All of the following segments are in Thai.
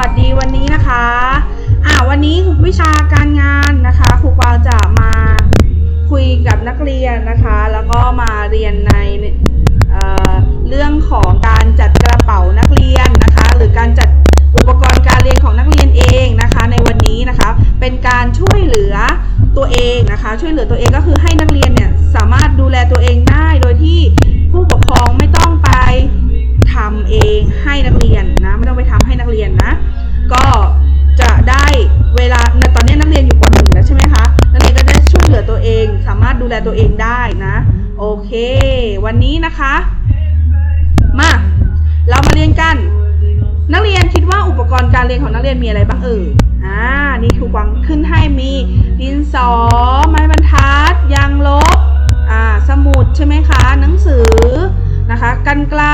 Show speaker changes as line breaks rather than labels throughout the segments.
วัสดีวันนี้นะคะอ่าวันนี้วิชาการงานนะคะครูกวางจะมาคุยกับนักเรียนนะคะ แล้วก็มาเรียนในเอ่อเรื่องของการจัดกระเป๋านักเรียนนะคะ หรือการจัดอุปกรณ์การเรียนของนักเรียนเองนะคะ ในวันนี้นะคะเป็นการช่วยเหลือตัวเองนะคะ ช่วยเหลือตัวเองก็คือให้นักเรียนเนี่ยสามารถดูแลตัวเองได้โดยที่ผู้ปกครองไม่ต้องไปทำเองให้นักเรียนนะ ไม่ต้องไปทำให้นักเรียนนะ ตัวเองได้นะ โอเค วันนี้นะคะ มา เรามาเรียนกัน นักเรียนคิดว่าอุปกรณ์การเรียนของนักเรียนมีอะไรบ้างเอ่ยอ่า นี่ครูกวางขึ้นให้มี ดินสอ ไม้บรรทัด ยางลบ อ่า สมุดใช่ไหมคะ หนังสือนะคะกันไกล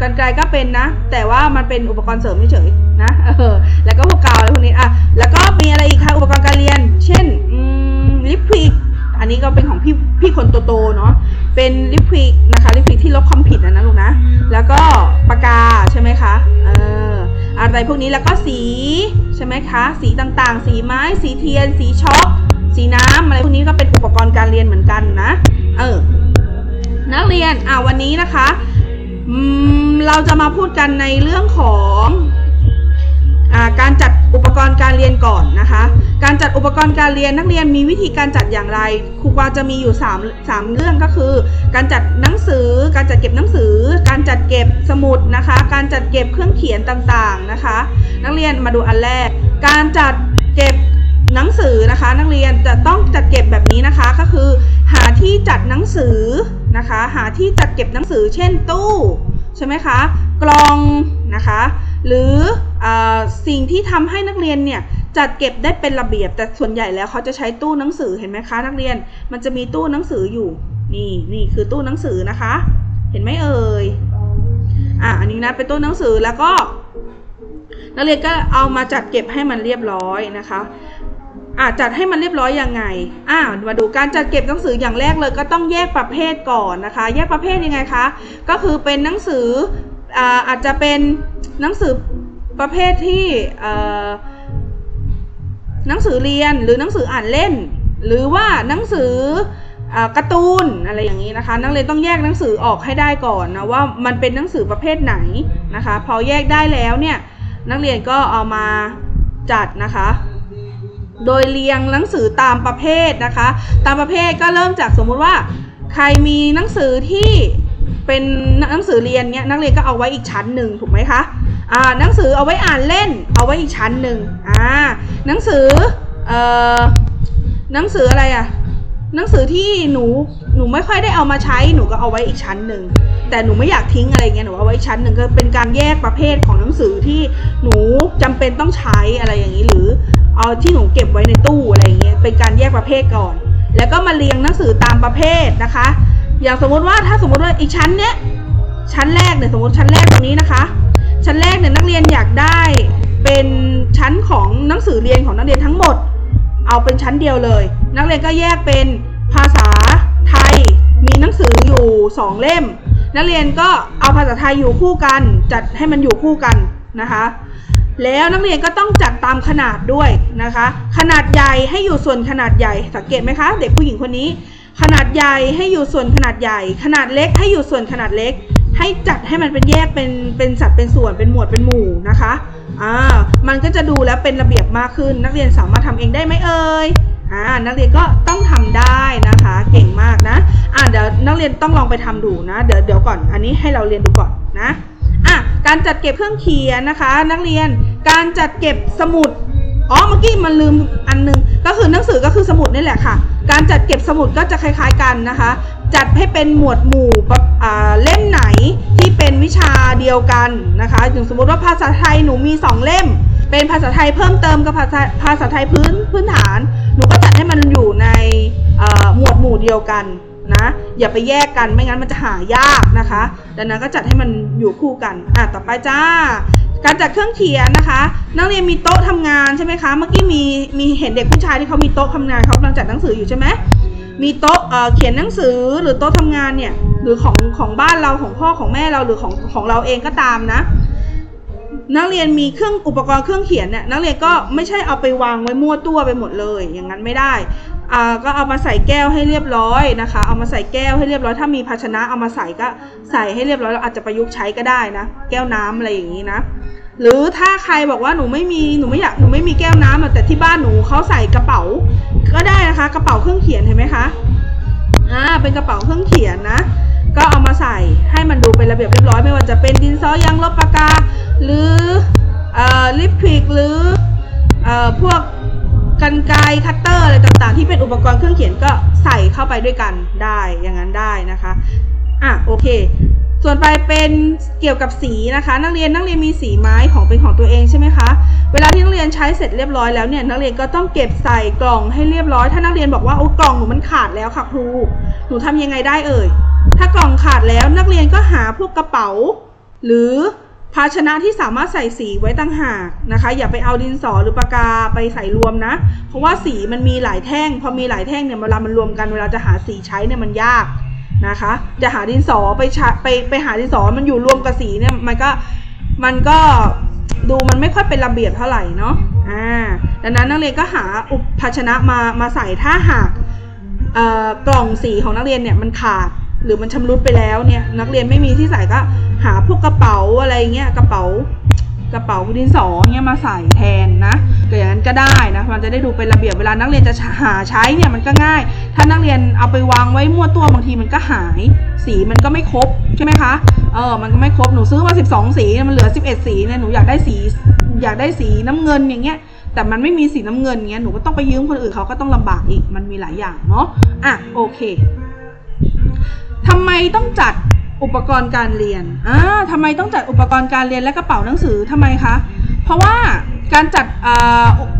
กันไกลก็เป็นนะ แต่ว่ามันเป็นอุปกรณ์เสริมเฉยๆนะเออแล้วก็พวกกาวอะไรพวกนี้อะแล้วก็มีอะไรอีกคะอุปกรณ์การเรียน เช่นอืมลิปควิก อันนี้ก็เป็นของพี่พี่คนโตๆเนาะ เป็นลิปควิกนะคะลิปควิกที่ลบความผิดนะนะลูกนะ แล้วก็ปากกาใช่ไหมคะ เอออะไรพวกนี้แล้วก็สีใช่ไหมคะ สีต่างๆ สีไม้ สีเทียน สีช็อกสีน้ำอะไรพวกนี้ก็เป็นอุปกรณ์การเรียนเหมือนกันนะ เออ นักเรียน อ่าวันนี้นะคะอืมเราจะมาพูดกันในเรื่องของอ่าการจัดอุปกรณ์การเรียนก่อนนะคะ การจัดอุปกรณ์การเรียนนักเรียนมีวิธีการจัดอย่างไรครูกวางจะมีอยู่3 3เรื่องก็คือ การจัดหนังสือ การจัดเก็บหนังสือ การจัดเก็บสมุดนะคะ การจัดเก็บเครื่องเขียนต่างๆนะคะ นักเรียนมาดูอันแรก การจัดเก็บหนังสือนะคะ นักเรียนจะต้องจัดเก็บแบบนี้นะคะก็คือ หาที่จัดหนังสือนะคะ หาที่จัดเก็บหนังสือ เช่นตู้ใช่ไหมคะกล่องนะคะ หรืออสิ่งที่ทำให้นักเรียนเนี่ย จัดเก็บได้เป็นระเบียบ แต่ส่วนใหญ่แล้วเขาจะใช้ตู้หนังสือเห็นไหมคะ นักเรียน มันจะมีตู้หนังสืออยู่ นี่นี่คือตู้หนังสือนะคะ เห็นไหมเอ่ยอะอันนี้นะเป็นตู้หนังสือแล้วก็ นักเรียนก็เอามาจัดเก็บให้มันเรียบร้อยนะคะอะจัดให้มันเรียบร้อยยังไงอะมาดูการจัดเก็บหนังสืออย่างแรกเลยก็ต้องแยกประเภทก่อนนะคะ แยกประเภทยังไงคะ ก็คือเป็นหนังสืออ่าอาจจะเป็นหนังสือประเภทที่อ่อ หนังสือเรียนหรือหนังสืออ่านเล่น หรือว่าหนังสืออการ์ตูนอะไรอย่างนี้นะคะ นักเรียนต้องแยกหนังสือออกให้ได้ก่อนนะว่ามันเป็นหนังสือประเภทไหนนะคะ พอแยกได้แล้วเนี่ยนักเรียนก็เอามาจัดนะคะ โดยเรียงหนังสือตามประเภทนะคะ ตามประเภทก็เริ่มจากสมมุติว่า ใครมีหนังสือที่เป็นหนังสือเรียนเนี้ยนักเรียนก็เอาไว้อีกชั้นหนึ่งถูกไหมคะ อ่าหนังสือเอาไว้อ่านเล่น เอาไว้อีกชั้นหนึ่งอ่าหนังสือเอ่อหนังสืออะไรอะหนังสือที่หนูหนูไม่ค่อยได้เอามาใช้หนูก็เอาไว้อีกชั้นหนึ่งแต่หนูไม่อยากทิ้งอะไรเงี้ยหนูเอาไว้ชั้นหนึ่งก็เป็นการแยกประเภทของหนังสือที่หนูจำเป็นต้องใช้อะไรอย่างนี้หรือเอาที่หนูเก็บไว้ในตู้อะไรเงี้ยเป็นการแยกประเภทก่อน แล้วก็มาเรียงหนังสือตามประเภทนะคะ อย่างสมมุติว่าถ้าสมมติว่าอีกชั้นเนี้ยชั้นแรกเนี่ยสมมติชั้นแรกตรงนี้นะคะ ชั้นของหนังสือเรียนของนักเรียนทั้งหมด เอาเป็นชั้นเดียวเลย นักเรียนก็แยกเป็นภาษาไทย มีหนังสืออยู่สองเล่ม นักเรียนก็เอาภาษาไทยอยู่คู่กัน จัดให้มันอยู่คู่กันนะคะแล้วนักเรียนก็ต้องจัดตามขนาดด้วยนะคะ ขนาดใหญ่ให้อยู่ส่วนขนาดใหญ่ สังเกตไหมคะ เด็กผู้หญิงคนนี้ ขนาดใหญ่ให้อยู่ส่วนขนาดใหญ่ ขนาดเล็กให้อยู่ส่วนขนาดเล็ก ให้จัดให้มันเป็นแยกเป็นเป็นสัดเป็นส่วนเป็นหมวดเป็นหมู่นะคะอ่ามันก็จะดูแล้วเป็นระเบียบมากขึ้น นักเรียนสามารถทำเองได้ไหมเอ่ยอ่านักเรียนก็ต้องทำได้นะคะ เก่งมากนะอ่าเดี๋ยวนักเรียนต้องลองไปทำดูนะเดี๋ยวเดี๋ยวก่อนอันนี้ให้เราเรียนดูก่อนนะอะการจัดเก็บเครื่องเขียนนะคะ นักเรียนการจัดเก็บสมุดอ๋อเมื่อกี้มันลืมอันนึงก็คือหนังสือก็คือสมุดนี่แหละค่ะ การจัดเก็บสมุดก็จะคล้าย ๆกันนะคะ จัดให้เป็นหมวดหมู่เล่มไหนที่เป็นวิชาเดียวกันนะคะอย่างสมมติว่าภาษาไทยหนูมี 2 เล่ม เป็นภาษาไทยเพิ่มเติมกับภาษาภาษาไทยพื้นพื้นฐาน หนูก็จัดให้มันอยู่ในหมวดหมู่เดียวกันนะอย่าไปแยกกันไม่งั้นมันจะหายากนะคะดังนั้นก็จัดให้มันอยู่คู่กันอะต่อไปจ้า การจัดเครื่องเขียนนะคะ นักเรียนมีโต๊ะทำงานใช่ไหมคะ เมื่อกี้มีมีเห็นเด็กผู้ชายที่เขามีโต๊ะทำงานเขากำลังจัดหนังสืออยู่ใช่ไหม มีโต๊ะเเขียนหนังสือหรือโต๊ะทำงานเนี่ยหรือของของบ้านเราของพ่อของแม่เราหรือของของเราเองก็ตามนะ นักเรียนมีเครื่องอุปกรณ์เครื่องเขียนเนี่ยนักเรียนก็ไม่ใช่เอาไปวางไว้มั่วตัวไปหมดเลย อย่างนั้นไม่ได้อ่าก็เอามาใส่แก้วให้เรียบร้อยนะคะ เอามาใส่แก้วให้เรียบร้อย ถ้ามีภาชนะเอามาใส่ก็ใส่ให้เรียบร้อยเราอาจจะประยุกต์ใช้ก็ได้นะ แก้วน้ำอะไรอย่างนี้นะ หรือถ้าใครบอกว่าหนูไม่มีหนูไม่อยากหนูไม่มีแก้วน้ำแต่ที่บ้านหนูเขาใส่กระเป๋า ก็ได้นะคะ กระเป๋าเครื่องเขียนเห็นไหมคะอ่าเป็นกระเป๋าเครื่องเขียนนะ ก็เอามาใส่ให้มันดูเป็นระเบียบเรียบร้อยไม่ว่าจะเป็นดินสอยางลบปากกา หรือเอ่อลิปควิกหรือเอ่อพวกกันไกรคัตเตอร์อะไรต่างๆ ที่เป็นอุปกรณ์เครื่องเขียนก็ใส่เข้าไปด้วยกันได้อย่างนั้นได้นะคะอะโอเค ส่วนไปเป็นเกี่ยวกับสีนะคะ นักเรียนนักเรียนมีสีไม้ของเป็นของตัวเองใช่ไหมคะเวลาที่นักเรียนใช้เสร็จเรียบร้อยแล้วเนี่ยนักเรียนก็ต้องเก็บใส่กล่องให้เรียบร้อย ถ้านักเรียนบอกว่าโอ้กล่องหนูมันขาดแล้วค่ะครูหนูทำยังไงได้เอ่ย ถ้ากล่องขาดแล้วนักเรียนก็หาพวกกระเป๋า หรือภาชนะที่สามารถใส่สีไว้ตั้งหากนะคะ อย่าไปเอาดินสอหรือปากกาไปใส่รวมนะ เพราะว่าสีมันมีหลายแท่ง พอมีหลายแท่งเนี่ยเวลามันรวมกันเวลาจะหาสีใช้เนี่ยมันยาก นะคะ จะหาดินสอไปช้ไปไปหาดินสอมันอยู่รวมกับสีเนี่ยมันก็มันก็ดูมันไม่ค่อยเป็นระเบียบเท่าไหร่เนาะอ่าดังนั้นนักเรียนก็หาอุปภาชนะมามาใส่ถ้าหากกล่องสีของนักเรียนเนี่ยมันขาดหรือมันชำรุดไปแล้วเนี่ยนักเรียนไม่มีที่ใส่ก็หาพวกกระเป๋าอะไรเงี้ยกระเป๋า กระเป๋าดินสอเงี้ยมาใส่แทนนะก็อย่างนั้นก็ได้นะมันจะได้ดูเป็นระเบียบเวลานักเรียนจะหาใช้เนี่ยมันก็ง่าย ถ้านักเรียนเอาไปวางไว้มั่วตัวบางทีมันก็หาย สีมันก็ไม่ครบใช่ไหมคะเออมันก็ไม่ครบหนูซื้อมา 12 สีเนี่ยมันเหลือ 11 สีเนี่ยหนูอยากได้สีอยากได้สีน้ำเงินอย่างเงี้ยแต่มันไม่มีสีน้ำเงินเงี้ยหนูก็ต้องไปยืมคนอื่นเขาก็ต้องลำบากอีกมันมีหลายอย่างเนาะอะโอเคทำไมต้องจัด อุปกรณ์การเรียนอ่าทำไมต้องจัดอุปกรณ์การเรียนและกระเป๋าหนังสือทำไมคะ เพราะว่าการจัด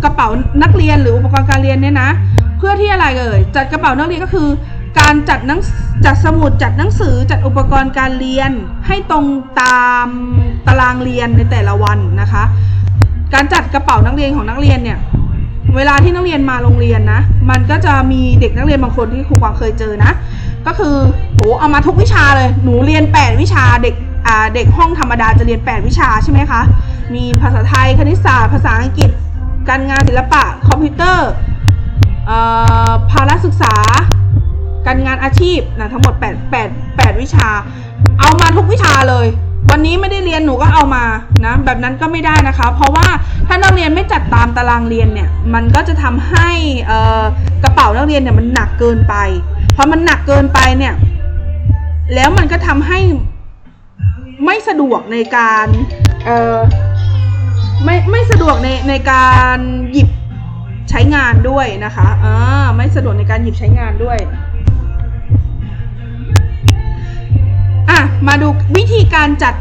กระเป๋านักเรียนหรืออุปกรณ์การเรียนเนี่ยนะ เพื่อที่อะไรเอ่ย จัดกระเป๋านักเรียนก็คือ การจัดนังจัดสมุดจัดหนังสือจัดอุปกรณ์การเรียนให้ตรงตามตารางเรียนในแต่ละวันนะคะ การจัดกระเป๋านักเรียนของนักเรียนเนี่ยเวลาที่นักเรียนมาโรงเรียนนะ มันก็จะมีเด็กนักเรียนบางคนที่ครูกวางเคยเจอนะ ก็คือโหเอามาทุกวิชาเลย หนูเรียน 8 วิชาเด็กอ่าเด็กห้องธรรมดาจะเรียน 8 วิชาใช่ไหมคะ มีภาษาไทย คณิตศาสตร์ ภาษาอังกฤษ การงานศิลปะ คอมพิวเตอร์ภาระศึกษา การงานอาชีพนะทั้งหมด 8 8 8 วิชา เอามาทุกวิชาเลย วันนี้ไม่ได้เรียนหนูก็เอามานะแบบนั้นก็ไม่ได้นะคะ เพราะว่าถ้านักเรียนไม่จัดตามตารางเรียนเนี่ยมันก็จะทำให้กระเป๋านักเรียนเนี่ยมันหนักเกินไป พอมันหนักเกินไปเนี่ย แล้วมันก็ทำให้ไม่สะดวกในการเออไม่ไม่สะดวกในในการหยิบใช้งานด้วยนะคะอ่าไม่สะดวกในการหยิบใช้งานด้วยอะมาดูวิธีการจัด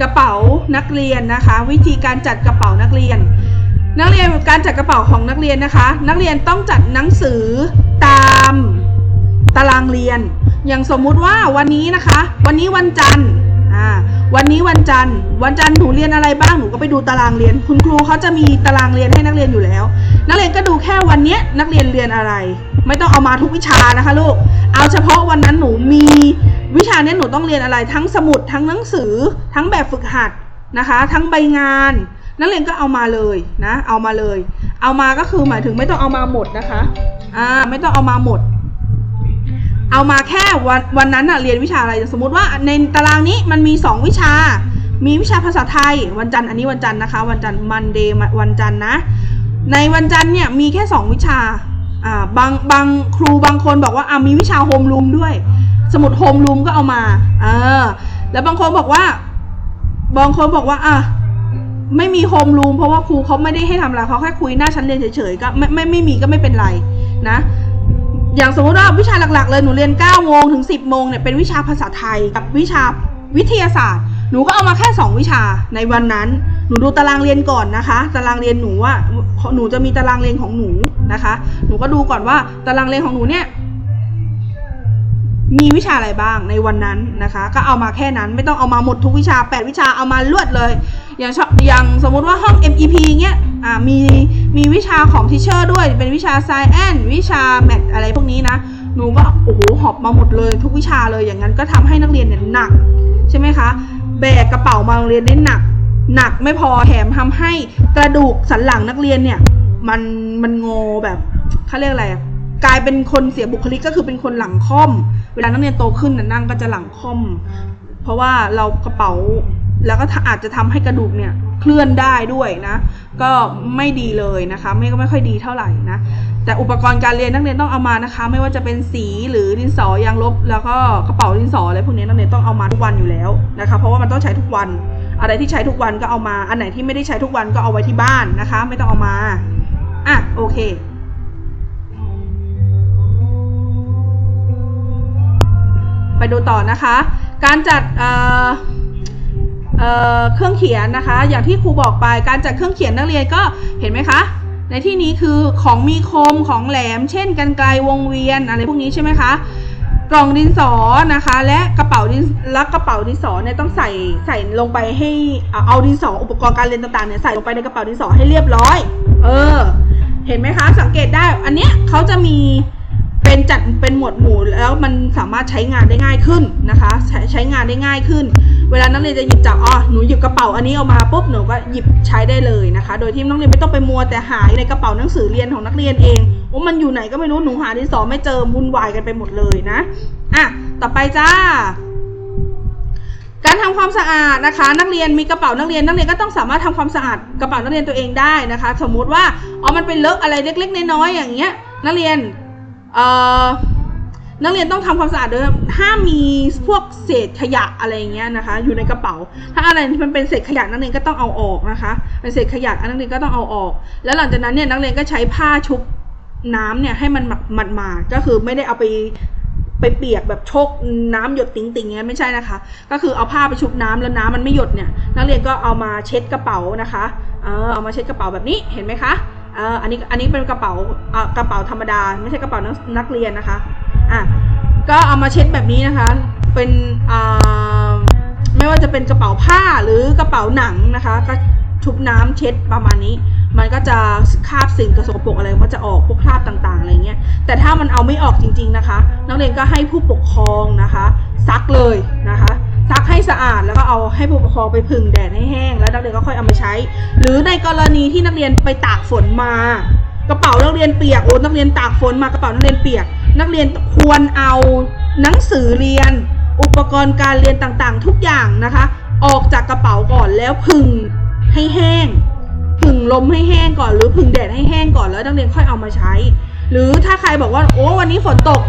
กระเป๋านักเรียนนะคะ วิธีการจัดกระเป๋านักเรียน นักเรียนการจัดกระเป๋าของนักเรียนนะคะ นักเรียนต้องจัดหนังสือตาม ตารางเรียน อย่างสมมุติว่าวันนี้นะคะ วันนี้วันจันทร์อ่าวันนี้วันจันทร์วันจันทร์หนูเรียนอะไรบ้างหนูก็ไปดูตารางเรียน คุณครูเขาจะมีตารางเรียนให้นักเรียนอยู่แล้ว นักเรียนก็ดูแค่วันเนี้ยนักเรียนเรียนอะไร ไม่ต้องเอามาทุกวิชานะคะลูกเอาเฉพาะวันนั้นหนูมีวิชาเนี้ยหนูต้องเรียนอะไร ทั้งสมุดทั้งหนังสือ ทั้งแบบฝึกหัดนะคะ ทั้งใบงาน นักเรียนก็เอามาเลยนะ เอามาเลย เอามาก็คือหมายถึงไม่ต้องเอามาหมดนะคะอ่าไม่ต้องเอามาหมด เอามาแค่วันวันนั้นอะเรียนวิชาอะไร สมมติว่าในตารางนี้มันมี 2 วิชา มีวิชาภาษาไทย วันจันทร์อันนี้วันจันทร์นะคะ วันจันทร์มันเดย์วันจันทร์นะ ในวันจันทร์เนี่ยมีแค่ 2 วิชาอ่าบางบางครูบางคนบอกว่าอ่ามีวิชาโฮมรูมด้วย สมุดโฮมรูมก็เอามาเออแล้วบางคนบอกว่า บางคนบอกว่าอะไม่มีโฮมรูมเพราะว่าครูเขาไม่ได้ให้ทำอะไรเขาแค่คุยหน้าชั้นเรียนเฉยๆก็ไม่ไม่ไม่มีก็ไม่เป็นไรนะ อย่างสมมติว่าวิชาหลักๆ เลยหนูเรียน9โมงถึง 10โมงเนี่ยเป็นวิชาภาษาไทยกับวิชาวิทยาศาสตร์ หนูก็เอามาแค่ 2 วิชาในวันนั้น หนูดูตารางเรียนก่อนนะคะ ตารางเรียนหนูว่าหนูจะมีตารางเรียนของหนูนะคะ หนูก็ดูก่อนว่าตารางเรียนของหนูเนี่ยมีวิชาอะไรบ้างในวันนั้นนะคะ ก็เอามาแค่นั้นไม่ต้องเอามาหมดทุกวิชา 8 วิชาเอามาลวดเลย อย่างอบอย่างสมมุติว่าห้อง MEP เงี้ยอ่ามี มีวิชาของทิเชอร์ด้วย เป็นวิชา Science วิชา Math อะไรพวกนี้นะ หนูก็โอ้โหหอบมาหมดเลย ทุกวิชาเลยอย่างนั้นก็ทำให้นักเรียนเนี่ยหนัก ใช่ไหมคะ แบกกระเป๋ามาโรงเรียนได้หนัก หนักไม่พอแถมทำให้กระดูกสันหลังนักเรียนเนี่ย มันมันงอแบบเขาเรียกอะไรกลายเป็นคนเสียบุคลิกก็คือเป็นคนหลังค่อม เวลานักเรียนโตขึ้นน,นั่งก็จะหลังค่อม เพราะว่าเรากระเป๋าแล้วก็อาจจะทำให้กระดูกเนี่ย เคลื่อนได้ด้วยนะ ก็ไม่ดีเลยนะคะ ไม่ก็ไม่ค่อยดีเท่าไหร่นะแต่อุปกรณ์การเรียนนักเรียนต้องเอามานะคะ ไม่ว่าจะเป็นสีหรือดินสอยางลบ แล้วก็กระเป๋าดินสออะไรพวกนี้นักเรียนต้องเอามาทุกวันอยู่แล้วนะคะ เพราะว่ามันต้องใช้ทุกวัน อะไรที่ใช้ทุกวันก็เอามา อันไหนที่ไม่ได้ใช้ทุกวันก็เอาไว้ที่บ้านนะคะ ไม่ต้องเอามาอะโอเคไปดูต่อนะคะ การจัด เเครื่องเขียนนะคะ อย่างที่ครูบอกไปการจัดเครื่องเขียนนักเรียนก็เห็นไหมคะ ในที่นี้คือของมีคมของแหลม เช่นกันไกลวงเวียนอะไรพวกนี้ใช่ไหมคะกล่องดินสอนะคะ และกระเป๋าดินและกระเป๋าดินสอเนี่ยต้องใส่ใส่ลงไปให้เอาเอาดินสออุปกรณ์การเรียนต่างๆเนี่ยใส่ลงไปในกระเป๋าดินสอให้เรียบร้อย เออ เห็นไหมคะ สังเกตได้ อันเนี้ยเขาจะมีเป็นจัดเป็นหมวดหมู่แล้วมันสามารถใช้งานได้ง่ายขึ้นนะคะ ใช้ใช้งานได้ง่ายขึ้น เวลานักเรียนจะหยิบจับอ๋อหนูหยิบกระเป๋าอันนี้ออกมาปุ๊บหนูก็หยิบใช้ได้เลยนะคะ โดยที่นักเรียนไม่ต้องไปมัวแต่หาในกระเป๋าหนังสือเรียนของนักเรียนเองว่ามันอยู่ไหนก็ไม่รู้หนูหาดินสอไม่เจอวุ่นวายกันไปหมดเลยนะอะต่อไปจ้าการทำความสะอาดนะคะ นักเรียนมีกระเป๋านักเรียนนักเรียนก็ต้องสามารถทำความสะอาดกระเป๋านักเรียนตัวเองได้นะคะ สมมุติว่าอ๋อมันเป็นเลอะอะไรเล็ก ๆ น้อยๆอย่างเงี้ย นักเรียนเอ่อ นักเรียนต้องทำความสะอาดด้วยห้ามมีพวกเศษขยะอะไรเงี้ยนะคะ อยู่ในกระเป๋า ถ้าอะไรที่มันเป็นเศษขยะนักเรียนก็ต้องเอาออกนะคะ เป็นเศษขยะนักเรียนก็ต้องเอาออก แล้วหลังจากนั้นเนี่ยนักเรียนก็ใช้ผ้าชุบน้ำเนี่ยให้มันหมาดก็คือไม่ได้เอาไปไปเปียกแบบโชกน้ำหยดติ๋งๆอย่างเงี้ยไม่ใช่นะคะ ก็คือเอาผ้าไปชุบน้ำแล้วน้ำมันไม่หยดเนี่ยนักเรียนก็เอามาเช็ดกระเป๋านะคะเออเอามาเช็ดกระเป๋าแบบนี้เห็นไหมคะเอออันนี้อันนี้เป็นกระเป๋าอ่ากระเป๋าธรรมดา ไม่ใช่กระเป๋านักเรียนนะคะ อะก็เอามาเช็ดแบบนี้นะคะ เป็นอ่าไม่ว่าจะเป็นกระเป๋าผ้าหรือกระเป๋าหนังนะคะ ก็ชุบน้ำเช็ดประมาณนี้ มันก็จะคราบสิ่งกระสกปรกอะไรมันก็จะออกพวกคราบต่างๆอะไรเงี้ย แต่ถ้ามันเอาไม่ออกจริง ๆนะคะ นักเรียนก็ให้ผู้ปกครองนะคะ ซักเลยนะคะซักให้สะอาดแล้วก็เอาให้ผู้ปกครองไปผึ่งแดดให้แห้ง แล้วนักเรียนก็ค่อยเอามาใช้ หรือในกรณีที่นักเรียนไปตากฝนมา กระเป๋านักเรียนเปียกโอ้นักเรียนตากฝนมากระเป๋านักเรียนเปียก นักเรียนควรเอาหนังสือเรียน อุปกรณ์การเรียนต่างๆ ทุกอย่างนะคะ ออกจากกระเป๋าก่อนแล้วผึ่งให้แห้งผึ่งลมให้แห้งก่อน หรือผึ่งแดดให้แห้งก่อนแล้วนักเรียนค่อยเอามาใช้ หรือถ้าใครบอกว่าโอ้วันนี้ฝนตก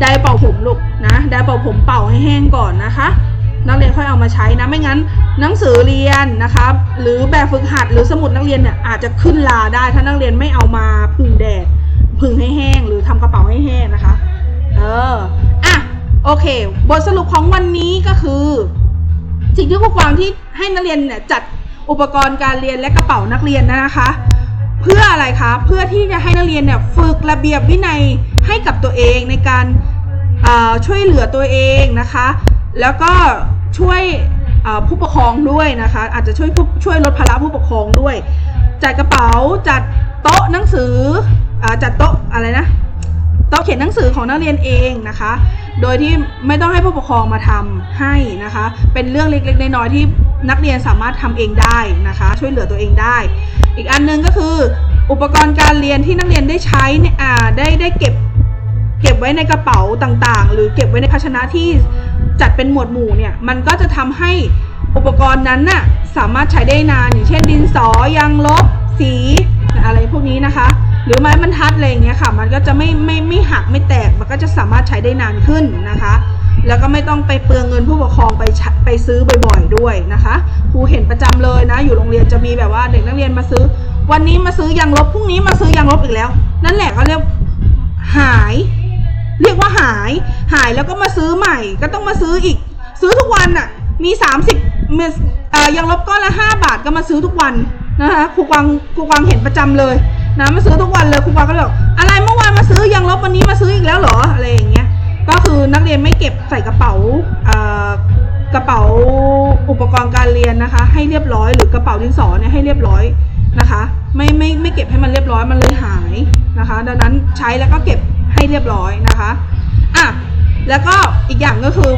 ไดร์เป่าผมลูกนะไดร์เป่าผมเป่าให้แห้งก่อนนะคะ นักเรียนค่อยเอามาใช้นะไม่งั้นหนังสือเรียนนะคะหรือแบบฝึกหัดหรือสมุดนักเรียนเนี่ยอาจจะขึ้นลาได้ ถ้านักเรียนไม่เอามาผึ่งแดดผึ่งให้แห้ง หรือทำกระเป๋าให้แห้งนะคะเอออะโอเค บทสรุปของวันนี้ก็คือ สิ่งที่ครูกวางที่ให้นักเรียนเนี่ยจัดอุปกรณ์การเรียนและกระเป๋านักเรียนนะคะ เพื่ออะไรคะเพื่อที่จะให้นักเรียนเนี่ยฝึกระเบียบวินัยให้กับตัวเองในการช่วยเหลือตัวเองนะคะ แล้วก็ช่วยผู้ปกครองด้วยนะคะ อาจจะช่วยผู้ช่วยลดภาระผู้ปกครองด้วย จัดกระเป๋าจัดโต๊ะหนังสืออจัดโต๊ะอะไรนะโต๊ะเขียนหนังสือของนักเรียนเองนะคะ โดยที่ไม่ต้องให้ผู้ปกครองมาทำให้นะคะ เป็นเรื่องเล็กๆน้อยๆที่นักเรียนสามารถทำเองได้นะคะ ช่วยเหลือตัวเองได้ อีกอันหนึงก็คืออุปกรณ์การเรียนที่นักเรียนได้ใช้เนี่ยอ่าได้ได้เก็บเก็บไว้ในกระเป๋าต่างๆ หรือเก็บไว้ในภาชนะที่ จัดเป็นหมวดหมู่เนี่ยมันก็จะทำให้อุปกรณ์นั้นน่ะสามารถใช้ได้นานอย่างเช่น ดินสอยางลบ สีอะไรพวกนี้นะคะ หรือไม้บรรทัดอะไรอย่างเงี้ยค่ะ มันก็จะไม่ไม่ไม่หักไม่แตกมันก็จะสามารถใช้ได้นานขึ้นนะคะ แล้วก็ไม่ต้องไปเปลืองเงินผู้ปกครองไปชไปซื้อบ่อยๆด้วยนะคะครูเห็นประจำเลยนะ อยู่โรงเรียนจะมีแบบว่าเด็กนักเรียนมาซื้อ วันนี้มาซื้อยางลบพรุ่งนี้มาซื้อยางลบอีกแล้ว นั่นแหละเขาเรียกหาย เรียกว่าหายหายแล้วก็มาซื้อใหม่ ก็ต้องมาซื้ออีก ซื้อทุกวันน่ะมี30มสเอ่อยังลบก้อนละ5บาทก็มาซื้อทุกวันนะคะครูกวางครูกวางเห็นประจำเลยนะมาซื้อทุกวันเลยครูกวางก็เลยบอกอะไรเมื่อวานมาซื้อยังลบวันนี้มาซื้ออีกแล้วเหรออะไรอย่างเงี้ยก็คือนักเรียนไม่เก็บใส่กระเป๋ากระเป๋าอุปกรณ์การเรียนนะคะ ให้เรียบร้อยหรือกระเป๋าดินสอเนี่ยให้เรียบร้อยนะคะ ไม่ไม่ไม่เก็บให้มันเรียบร้อยมันเลยหายนะคะ ดังนั้นใช้แล้วก็เก็บ ให้เรียบร้อยนะคะอะแล้วก็อีกอย่างก็คือ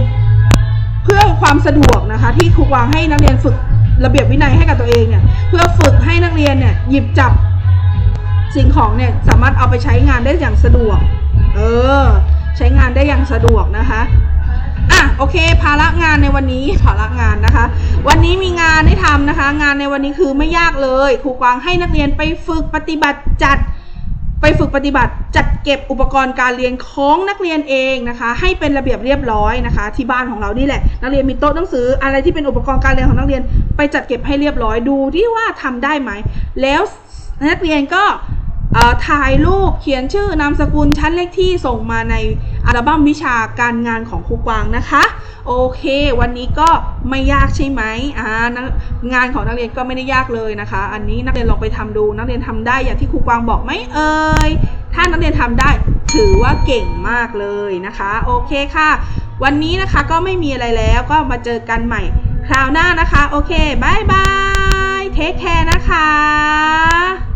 เพื่อความสะดวกนะคะ ที่ครูวางให้นักเรียนฝึกระเบียบวินัยให้กับตัวเองเนี่ยเพื่อฝึกให้นักเรียนเนี่ยหยิบจับสิ่งของเนี่ยสามารถเอาไปใช้งานได้อย่างสะดวก เออ ใช้งานได้อย่างสะดวกนะคะ อะโอเค ภาระงานในวันนี้ภาระงานนะคะ วันนี้มีงานให้ทำนะคะ งานในวันนี้คือไม่ยากเลยครูกวางให้นักเรียนไปฝึกปฏิบัติจัด ไปฝึกปฏิบัติจัดเก็บอุปกรณ์การเรียนของนักเรียนเองนะคะ ให้เป็นระเบียบเรียบร้อยนะคะ ที่บ้านของเรานี่แหละ นักเรียนมีโต๊ะหนังสืออะไรที่เป็นอุปกรณ์การเรียนของนักเรียน ไปจัดเก็บให้เรียบร้อยดูที่ว่าทำได้ไหมแล้วนักเรียนก็ ถ่ายรูปเขียนชื่อนามสกุลชั้นเลขที่ส่งมาในอัลบั้มวิชาการงานของครูกวางนะคะ โอเค วันนี้ก็ไม่ยากใช่ไหมงานของนักเรียนก็ไม่ได้ยากเลยนะคะ อันนี้นักเรียนลองไปทำดูนักเรียนทำได้อย่างที่ครูกวางบอกไหมเอ่ยถ้านักเรียนทำได้ถือว่าเก่งมากเลยนะคะ โอเคค่ะ วันนี้นะคะก็ไม่มีอะไรแล้วก็มาเจอกันใหม่คราวหน้านะคะ โอเคบายบายเทคแคร์นะคะ